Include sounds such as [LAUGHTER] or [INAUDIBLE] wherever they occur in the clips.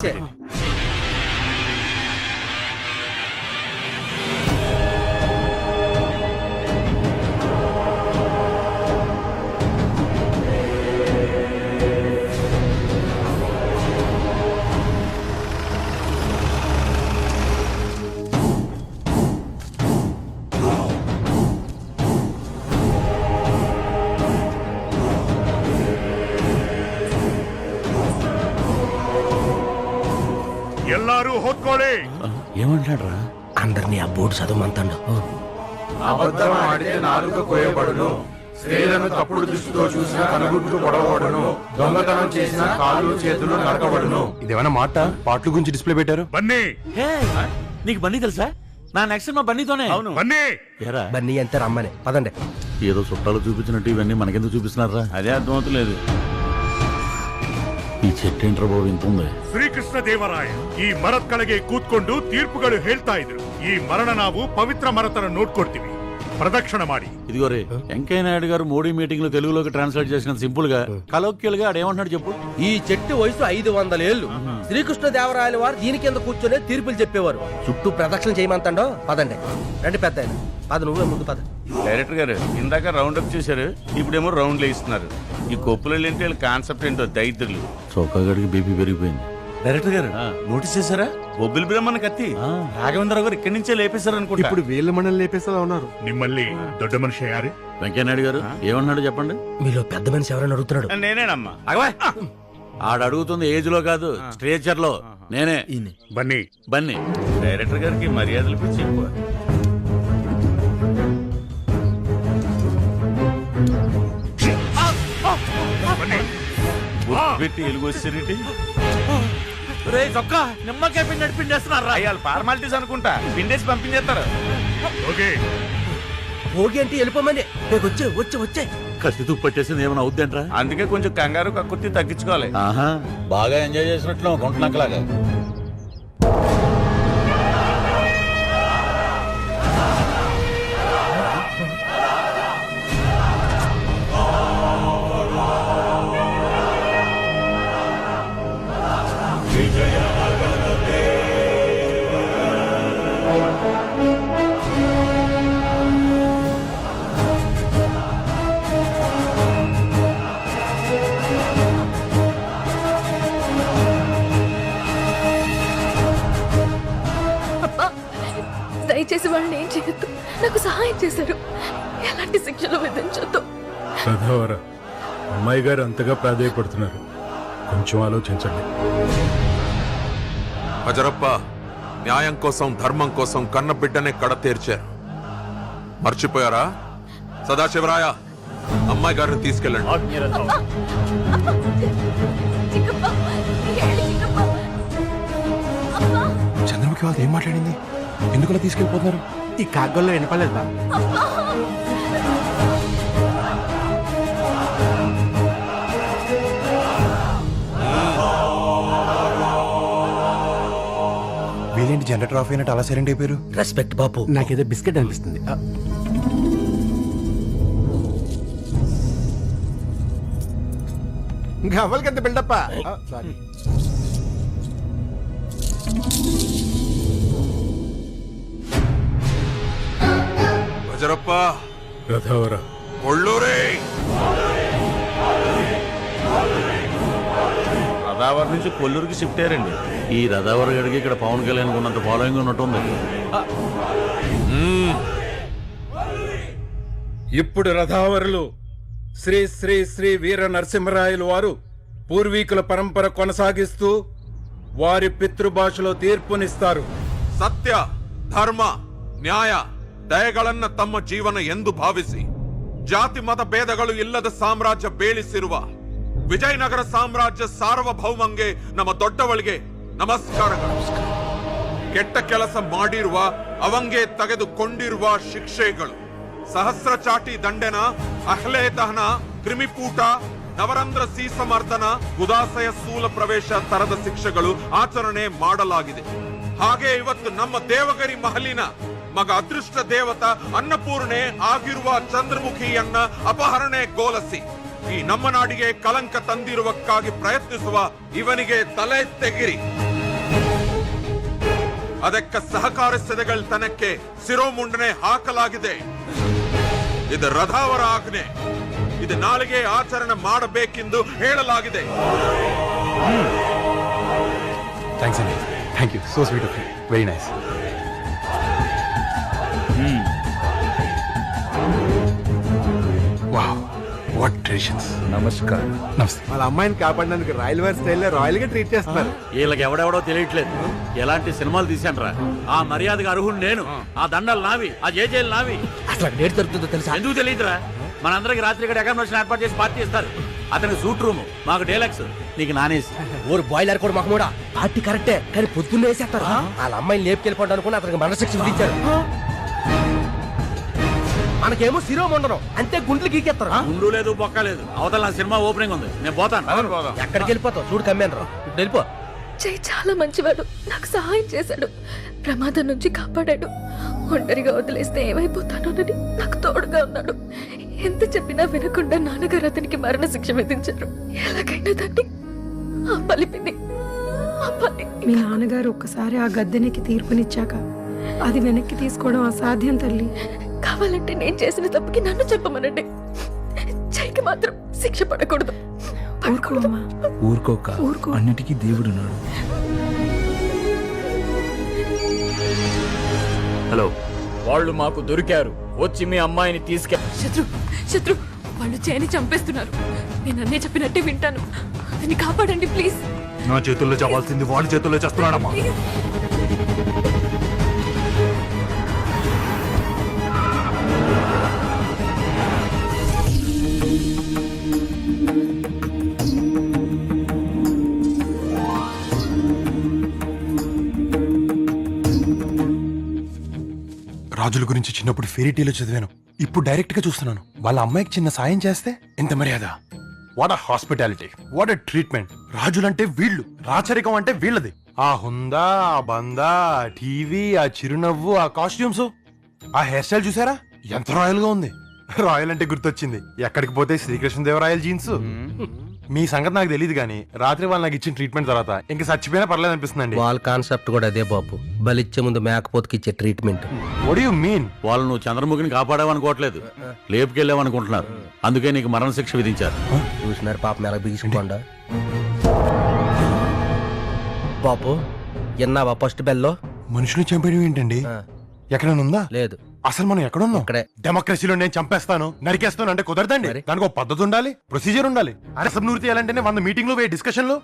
shit. ಎಲ್ಲಾರು ಹೊತ್ಕೊಳ್ಳಿ ఏమంటాడు రా అందరినీ ఆ బోర్డు చదవమంతాడు అబద్ధం ఆడితే నాలుక కోయబడును స్త్రీలను తప్పుడు దృష్టితో చూసిన కనుగుడ్లు పొడవబడును దొంగతనం చేసిన కాళ్ళు చేతులు నరకబడును ఇదేమన్నా మాట పాటల గురించి డిస్ప్లే పెట్టారు బన్నీ హే, నీకు బన్నీ తెలుసా నా నెక్స్ట్ మా బన్నీతోనే అవును బన్నీ ఏరా బన్నీ అంతే రమ్మని పదండి ఏదో చుట్టాలు చూపించినట్టు ఇవన్నీ మనకెందుకు చూపిస్తున్నారా అదే అర్థమవుతలేదు ఈ చెట్టు ఏంట్రా బాబు ఇంత ఉంది ಶ್ರೀಕೃಷ್ಣ ದೇವರಾಯ ಈ ಮರದ ಕೆಳಗೆ ಕೂತ್ಕೊಂಡು ತೀರ್ಪುಗಳು ಹೇಳ್ತಾ ಇದ್ರು ಈ ಮರಣ ನಾವು ಪವಿತ್ರ ಮರತರ ನೋಡ್ಕೊಡ್ತೀವಿ ಪ್ರದಕ್ಷಿಣ ಮಾಡಿ ఇదిగో రే వెంకయ్య నాయుడు గారు మోడీ మీటింగ్ లో తెలుగులోకి ట్రాన్స్లేట్ చేసిన సింపుల్ గా కలోక్యల్ గా ఆడేమంటున్నాడు చెప్పు ఈ చెట్టు వయసు ఐదు వందల ఏళ్ళు శ్రీకృష్ణ దేవరాయల వారు దీని కింద కూర్చొని తీర్పులు చెప్పేవారు చుట్టూ ప్రదక్షిణ చేయమంతాడో పదండి రండి పెద్ద ఆయన. పద నువ్వే ముందు పద డైరెక్టర్ గారు ఇందాక రౌండ్ అప్ చేశారు ఇప్పుడేమో రౌండ్లు వేస్తున్నారు ఈ కొప్పులలో ఏంటి కాన్సెప్ట్ ఏంటో దైద్రులు చౌకాగడికి బీపీ పెరిగిపోయింది. డైరెక్టర్ గారు నోటీస్ చేశారా? బొబ్బిలి బ్రహ్మణ కత్తి. రాఘవేంద్రరావు గారు ఇక్కడి నుంచే లేపేశారు అనుకుంటే. ఇప్పుడు వీళ్ళ మనల్ని లేపేస్తా ఉన్నారు. మిమ్మల్ని దొడ్డ మనిషి అయ్యారు? వెంకయ్యనాయుడు గారు ఏమన్నాడు చెప్పండి? మీలో పెద్ద మనిషి ఎవరైనా అడుగుతున్నాడు? నేనేనమ్మా. ఆడ ఆడు అడుగుతుంది ఏజ్లో కాదు స్ట్రేచర్లో నేనే. బన్నీ. బన్నీ. డైరెక్టర్ గారికి మర్యాదలు పిచ్చి ఎక్కువ. పెట్టి ఎలుగు వచ్చారేంటి రే చొక్కా నిమ్మకాయ పిండి నడిపిండేస్తున్నారా అయ్యాలు ఫార్మాలిటీస్ అనుకుంటా. పిండేసి పంపించేస్తారు. ಹೋಗಿ భోగి అంటే వెళ్ళిపోమని రేపు వచ్చే వచ్చే వచ్చే. కత్తి పట్టేసింది ఏమైనా అవుద్దేంట్రా? అందుకే కొంచెం కంగారు కక్కుర్తి తగ్గించుకోవాలి. ఆహా. బాగా ఎంజాయ్ చేసినట్లు గుంటనక్కలాగా దయచేసి వాళ్ళని ఏం చేయొద్దు. నాకు సహాయం చేశారు. ఎలాంటి శిక్షలు విధించొద్దు. సదావర అమ్మాయి గారు అంతగా ప్రాధాయపడుతున్నారు. కొంచెం ఆలోచించండి. హజరప్ప న్యాయం కోసం ధర్మం కోసం కన్న బిడ్డనే కడ తీర్చారు. మర్చిపోయారా? సదాశివరాయ అమ్మాయి గారిని తీసుకెళ్ళండి. చంద్రముఖి వాళ్ళు ఏం మాట్లాడింది? ఎందుకలా తీసుకెళ్ళిపోతున్నారు? ఈ కాగ్గల్లో వినపలేదా జనరేటర్ ఆఫ్ అయినట్టు అలా సైలెంట్ అయిపోయారు? రెస్పెక్ట్ బాపు. నాకేదో బిస్కెట్ అనిపిస్తుంది. ఆ, గవ్వలకెంత బిల్డప్ప? ఆ, సారీ హజరప్ప రథావర. ఒళ్ళూరే గోదావరి నుంచి కొల్లూరుకి షిఫ్ట్ అయ్యారండి ఈ రథావర గడికి ఇక్కడ పవన్ కళ్యాణ్ ఉన్నంత ఫాలోయింగ్ ఉన్నట్టుంది ఇప్పుడు రథావరులు శ్రీ శ్రీ శ్రీ వీర నరసింహరాయలు వారు పూర్వీకుల పరంపర కొనసాగిస్తూ వారి పితృభాషలో తీర్పునిస్తారు ಸತ್ಯ ಧರ್ಮ ನ್ಯಾಯ ದಯಗಳನ್ನ ತಮ್ಮ ಜೀವನ ಎಂದು ಭಾವಿಸಿ ಜಾತಿ ಮತ ಭೇದಗಳು ಇಲ್ಲದ ಸಾಮ್ರಾಜ್ಯ ಬೇಳಿಸಿರುವ ವಿಜಯನಗರ ಸಾಮ್ರಾಜ್ಯ ಸಾರ್ವಭೌಮಂಗೆ ನಮ್ಮ ದೊಡ್ಡವಳಿಗೆ ನಮಸ್ಕಾರಗಳು. ಕೆಟ್ಟ ಕೆಲಸ ಮಾಡಿರುವ, ಅವಂಗೆ ತೆಗೆದುಕೊಂಡಿರುವ ಶಿಕ್ಷೆಗಳು. ಸಹಸ್ರ ಚಾಟಿ ದಂಡೆನ, ಅಹ್ಲೆ ದಹನ ಕ್ರಿಮಿಪೂಟ ನವರಂಧ್ರ ಸೀಸಮರ್ದನ, ಉದಾಸಯ ಸ್ಥೂಲ ಪ್ರವೇಶ ತರದ ಶಿಕ್ಷೆಗಳು ಆಚರಣೆ ಮಾಡಲಾಗಿದೆ. ಹಾಗೆ ಇವತ್ತು ನಮ್ಮ ದೇವಗರಿ ಮಹಲಿನ ಮಗ ಅದೃಷ್ಟ ದೇವತ ಅನ್ನಪೂರ್ಣೆ ಆಗಿರುವ ಚಂದ್ರಮುಖಿಯನ್ನ ಅಪಹರಣೆ ಗೋಲಸಿ. ಈ ನಮ್ಮ ನಾಡಿಗೆ ಕಲಂಕ ತಂದಿರುವಕ್ಕಾಗಿ ಪ್ರಯತ್ನಿಸುವ ಇವನಿಗೆ ತಲೆ ತೆಗಿರಿ. ಅದಕ್ಕೆ ಸಹಕಾರಿಸಿದಗಳ ತನಕ್ಕೆ ಸಿರೋಮುಂಡನೆ ಹಾಕಲಾಗಿದೆ. ಇದು ರಥಾವರ ಆಜ್ಞೆ. ಇದು ನಾಳೆಗೆ ಆಚರಣೆ ಮಾಡಬೇಕೆಂದು ಹೇಳಲಾಗಿದೆ. Thanks thank you so sweet very nice traditions నమస్కారం. నమస్తే. వాళ్ళ అమ్మాయిని కాపాడడానికి రాయల్ వారి స్టైల్లో రాయల్గా ట్రీట్ చేస్తున్నారు. వీళ్ళకి ఎవడెవడో తెలియట్లేదు. ఎలాంటి సినిమాలు తీశానురా? ఆ మర్యాదకు అర్హుడు నేను. ఆ. దండలు నావి ఆ జేజేలు నావి. అసలు డేట్ దొరుకుతుందో తెలుసా? ఎందుకు తెలియదురా? మనందరికి రాత్రి ఇక్కడ అకామిడేషన్ ఏర్పాటు చేసి పార్టీ ఇస్తారు. అతనికి సూట్ రూమ్ మాకు డేలక్స్ నీకు నానేసి. ఊరు బాయిలర్ కూడా మహమూడా పార్టీ కరెక్టే కానీ పొద్దున్నే వేసేస్తారు. వాళ్ళ అమ్మాయిని లేపుకెళ్ళిపోవడం అనుకుని అతనికి మరణశిక్ష విధించారు మనకేమో శిరోమండనం. అంతే గుండ్లు గీకేస్తారు. ఉండు లేదు బొక్క లేదు. అవతల నా సినిమా ఓపెనింగ్ ఉంది. నేను పోతాను. ఎక్కడికి వెళ్ళిపోతావు? చూడు కమ్మాను రా ఇప్పుడు వెళ్ళిపో. జై చాలా మంచివాడు. నాకు సహాయం చేశాడు. ప్రమాదం నుంచి కాపాడాడు. ఒంటరిగా వదిలేస్తే ఏమైపోతానోనని నాకు తోడుగా ఉన్నాడు. ఎంత చెప్పినా వినకుండా నాన్నగారు అతనికి మరణ శిక్ష విధించారు. ఎలాగైనా దాన్ని ఆ పలిపిని ఆ పలి మీ నాన్నగారు ఒక్కసారి ఆ గద్దెనికి తీర్పునిచ్చాక అది వెనక్కి తీసుకోవడం అసాధ్యం తల్లి. కావాలంటే నేను చేసిన తప్పుకి నన్ను చెప్పమనండి. జైకి మాత్రం శిక్ష పడకూడదు. ఊరుకోక ఊరుకో. అన్నిటికీ దేవుడున్నాడు హలో. వాళ్ళు మాకు దొరికారు. వచ్చి మీ అమ్మాయిని తీసుకె శత్రు శత్రు వాళ్ళు చేయని చంపేస్తున్నారు. నేను అన్నీ చెప్పినట్టే వింటాను. అతన్ని కాపాడండి ప్లీజ్. నా చేతుల్లో చావాల్సింది వాళ్ళ చేతుల్లో చేస్తున్నాడమ్మా. రాజుల గురించి చిన్నప్పుడు ఫెరీటీలో చదివాను. ఇప్పుడు డైరెక్ట్గా చూస్తున్నాను. వాళ్ళ అమ్మాయికి చిన్న సాయం చేస్తే ఎంత మర్యాద? What a hospitality what a treatment రాజులంటే వీళ్ళు. రాచరికం అంటే వీళ్ళది. ఆ హుందా ఆ బందా ఆ టీవీ ఆ చిరునవ్వు ఆ కాస్ట్యూమ్స్ ఆ హెయిర్ స్టైల్ చూసారా? ఎంత రాయల్గా ఉంది. రాయల్ అంటే గుర్తొచ్చింది. ఎక్కడికి పోతే శ్రీకృష్ణదేవరాయల జీన్స్ మీ సంగతి నాకు తెలియదు కానీ రాత్రి వాళ్ళు నాకు ఇచ్చిన ట్రీట్మెంట్ తర్వాత ఇంకా చచ్చిపోయినా పర్లేదు అనిపిస్తుందండి. వాళ్ళ కాన్సెప్ట్ కూడా అదే బాబు. బలిచ్చే ముందు మేకపోతుకి ఇచ్చే ట్రీట్మెంట్ వాట్ యు మీన్ వాళ్ళు నువ్వు చంద్రముఖిని కాపాడావనుకోవట్లేదు. లేపుకెళ్ళావనుకుంటున్నారు. అందుకే నీకు మరణ శిక్ష విధించారు చూసినారు పాపం ఎలా బిగించుకోండా బాబు ఎన్నావా ఫస్ట్ బెల్లో మనుషులు చంపేయడం ఏంటండి? ఎక్కడైనా ఉందా? లేదు. అసలు మనం ఎక్కడున్నాం? ఇక్కడే. డెమోక్రసీలో నేను చంపేస్తాను. నరికేస్తాను అంటే కుదరదండి? దానికి ఒక పద్ధతి ఉండాలి. ప్రొసీజర్ ఉండాలి. అరే సబ్ నూరి తీయాలంటేనే వంద మీటింగ్లు వే డిస్కషన్లు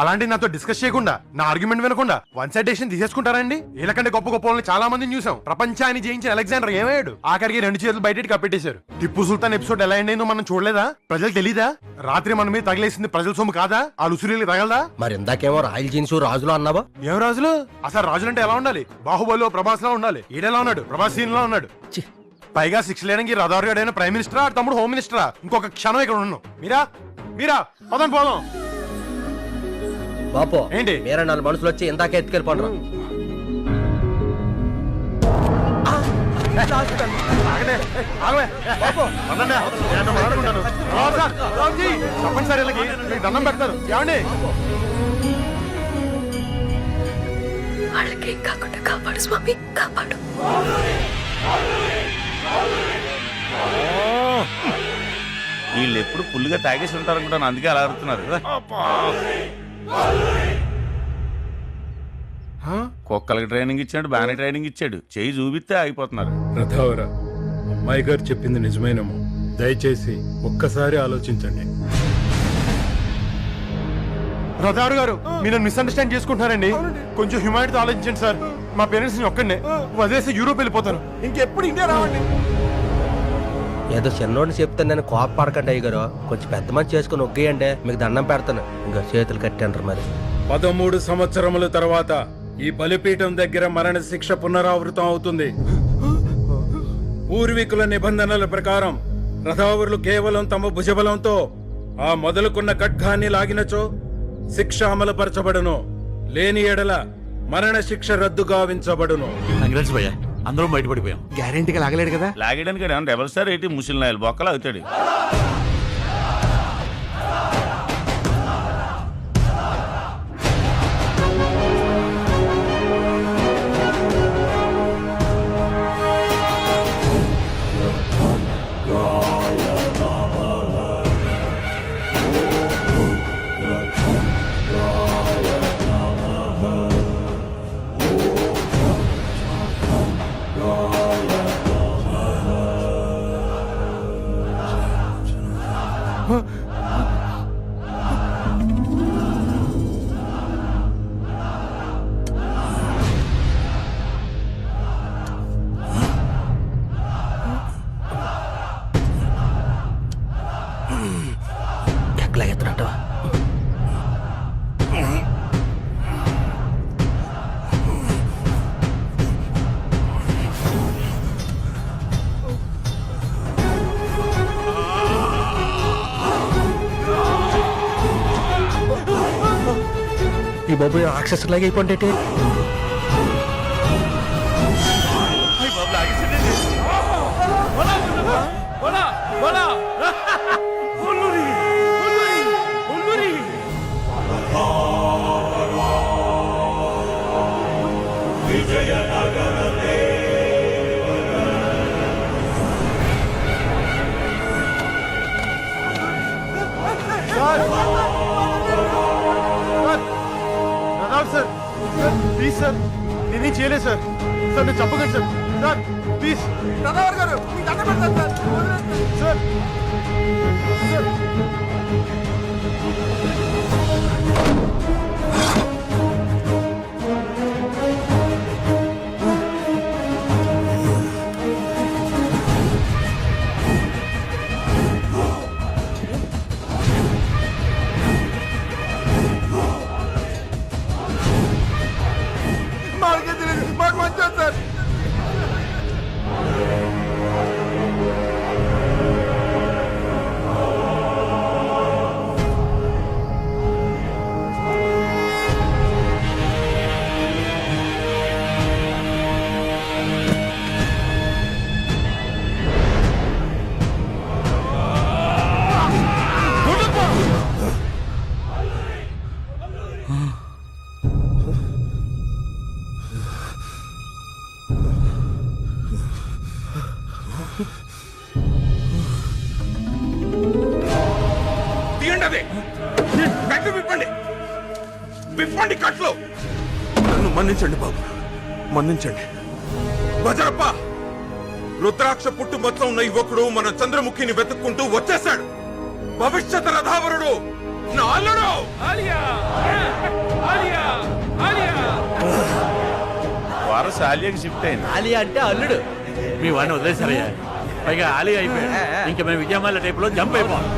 అలాంటి నాతో డిస్కస్ చేయకుండా నా ఆర్గ్యుమెంట్ వినకుండా వన్ సైడ్ డెసిషన్ తీసేసుకుంటారండి? వీళ్ళకంటే గొప్ప గొప్ప వాళ్ళని చాలా మందిని చూసాం. ప్రపంచాన్ని జయించిన అలెగ్జాండర్ ఏమయ్యాడు? ఆఖరికి రెండు చేతులు బయటకి కప్పెట్టేశారు టిప్పు సుల్తాన్ ఎపిసోడ్ ఎలా ఎండ్ అయిందో మనం చూడలేదా? ప్రజలకు తెలీదా? రాత్రి మన మీద తగిలేసింది ప్రజల సొమ్ము కాదా? ఆ లుసురీలు తగలదా? మరి ఇందాకేమో రాయల్ జీన్స్ రాజులు అన్నావా? ఏం రాజులు? అసలు రాజులు అంటే ఎలా ఉండాలి? బాహుబలిలో ప్రభాస్ లా ఉండాలి. ఈడెలా ఉన్నాడు? ప్రభాస్ సీన్ లా ఉన్నాడు. పైగా సిక్స్ లేడానికి రథారు అయిన ప్రైమ్ మినిస్టరా? తమ్ముడు హోమ్ మినిస్టరా? ఇంకొక క్షణం ఇక్కడ ఉన్నాను మీరా? మీరా? పదం పోదాం. బాపో ఏంటి? వేరే నాలుగు మనుషులు వచ్చి ఇందాక ఎత్తుకెళ్ళిపోండి. చెప్పండి సార్ వీళ్ళకి మీకు దండం పెడతారు ఏమండి వాళ్ళకేం కాకుండా కాపాడు స్వామి కాపాడు వీళ్ళు ఎప్పుడు పుల్లుగా తాగేసి ఉంటారు అనుకుంటాను అందుకే అలా అడుగుతున్నారు కుక్కలకి ట్రైనింగ్ ఇచ్చాడు బాగానే ట్రైనింగ్ ఇచ్చాడు. చేయి చూపిస్తే ఆగిపోతున్నారు. రథావర అమ్మాయి గారు చెప్పింది నిజమేనేమో. దయచేసి ఒక్కసారి ఆలోచించండి. రథారు గారు మీరు మిస్అండర్స్టాండ్ చేసుకుంటున్నారండి. కొంచెం హ్యూమానిటీతో ఆలోచించండి సార్. మా పేరెంట్స్ని ఒక్కడనే. వదిలేసి యూరోప్ వెళ్ళిపోతాను ఇంకెప్పుడు ఇండియా రావండి. ఏదో చిన్నోడిని చెప్తే నేను కోప పడకండి అయ్యగారు కొంచెం పెద్ద మంది చేసుకుని ఒగ్గేయండి. మీకు దండం పెడతాను. ఇంకా చేతులు కట్టంటారు మరి. పదమూడు సంవత్సరముల తర్వాత ఈ బలిపీఠం దగ్గర మరణ శిక్ష పునరావృతం అవుతుంది. పూర్వీకుల నిబంధనల ప్రకారం రథావరులు కేవలం తమ భుజబలంతో ఆ మొదలుకున్న ఖడ్గాన్ని లాగినచో శిక్ష అమలుపరచబడును. లేని ఎడల మరణ శిక్ష రద్దు గావించబడును. అందరం బయటపడిపోయాం. గ్యారెంటీగా లాగలేడు కదా? లాగడానికి ఏమన్నా డబల్ స్టార్ ఏంటి? ముసిల్ నాయలు బొక్కలు అవుతాడు 哼 [LAUGHS] బాబు రాక్షసులాగా అయిపోండి సార్ సార్. Please sir. నేనేం చేయలేదు సార్. సార్ నేను చెప్పకండి సార్. Sir please. గారు సార్. సార్. మన్నించండి బాబు. మన్నించండి భజరప్ప రుద్రాక్ష పుట్టు మొత్తం ఉన్న యువకుడు మన చంద్రముఖిని వెతుక్కుంటూ వచ్చేశాడు. భవిష్యత్ రథావరుడు నా అల్లుడు! వారసు ఆలియాకి షిఫ్ట్ అయింది. ఆలి అంటే అల్లుడు. మీ వాడిని వదిలేశారయ్యా. పైగా ఆలి అయిపోయాడు. ఇంకా మేము విజయమాల టైప్లో జంప్ అయిపోవాలి.